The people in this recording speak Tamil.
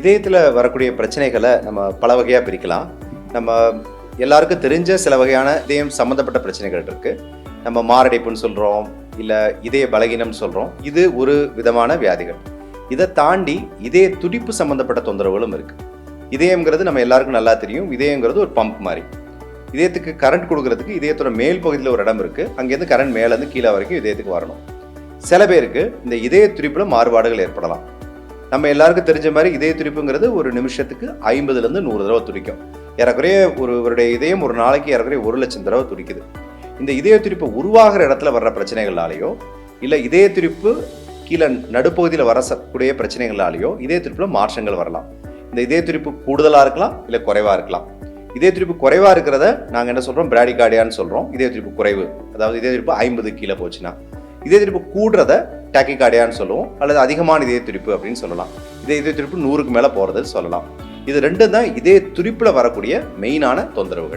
இதயத்தில் வரக்கூடிய பிரச்சனைகளை நம்ம பல வகையாக பிரிக்கலாம். நம்ம எல்லாருக்கும் தெரிஞ்ச சில வகையான இதயம் சம்மந்தப்பட்ட பிரச்சனைகள் இருக்குது நம்ம மாரடைப்புன்னு சொல்கிறோம் இல்லை இதய பலகீனம்னு சொல்கிறோம் இது ஒரு விதமான வியாதிகள். இதை தாண்டி இதய துடிப்பு சம்மந்தப்பட்ட தொந்தரவுகளும் இருக்குது இதயம்ங்கிறது நம்ம எல்லாருக்கும் நல்லா தெரியும். இதயங்கிறது ஒரு பம்ப் மாதிரி. இதயத்துக்கு கரண்ட் கொடுக்கறதுக்கு இதயத்தோட மேல் பகுதியில் ஒரு இடம் இருக்குது அங்கேருந்து கரண்ட் மேலேருந்து கீழே வரைக்கும் இதயத்துக்கு வரணும். சில பேருக்கு இந்த இதய துடிப்பில் மாறுபாடுகள் ஏற்படலாம். நம்ம எல்லாருக்கும் தெரிஞ்ச மாதிரி இதய துடிப்புங்கிறது ஒரு நிமிஷத்துக்கு ஐம்பதுலேருந்து நூறு தடவை துடிக்கும். ஏறக்குறைய ஒருவருடைய இதயம் ஒரு நாளைக்கு ஏறக்குறைய ஒரு லட்சம் தடவை துடிக்குது. இந்த இதய துடிப்பு உருவாகிற இடத்துல வர்ற பிரச்சனைகளாலேயோ இல்லை இதய துடிப்பு கீழே நடுப்பகுதியில் வரக்கூடிய பிரச்சனைகளாலேயோ இதய துடிப்பில் மாற்றங்கள் வரலாம். இந்த இதய துடிப்பு கூடுதலாக இருக்கலாம் இல்லை குறைவாக இருக்கலாம். இதய துடிப்பு குறைவாக இருக்கிறத நாங்கள் என்ன சொல்கிறோம் பிராடிகார்டியான்னு சொல்கிறோம் இதய துடிப்பு குறைவு. அதாவது இதய துடிப்பு ஐம்பது கீழே போச்சுன்னா. இதய துடிப்பு கூடுறத டேக்கிகார்டியான்னு சொல்லுவோம். அல்லது அதிகமான இதய துடிப்பு அப்படின்னு சொல்லலாம். இதய இதய துடிப்பு நூறுக்கு மேலே போகிறது சொல்லலாம். இது ரெண்டும் தான் இதய துடிப்பில் வரக்கூடிய மெயினான தொந்தரவுகள்.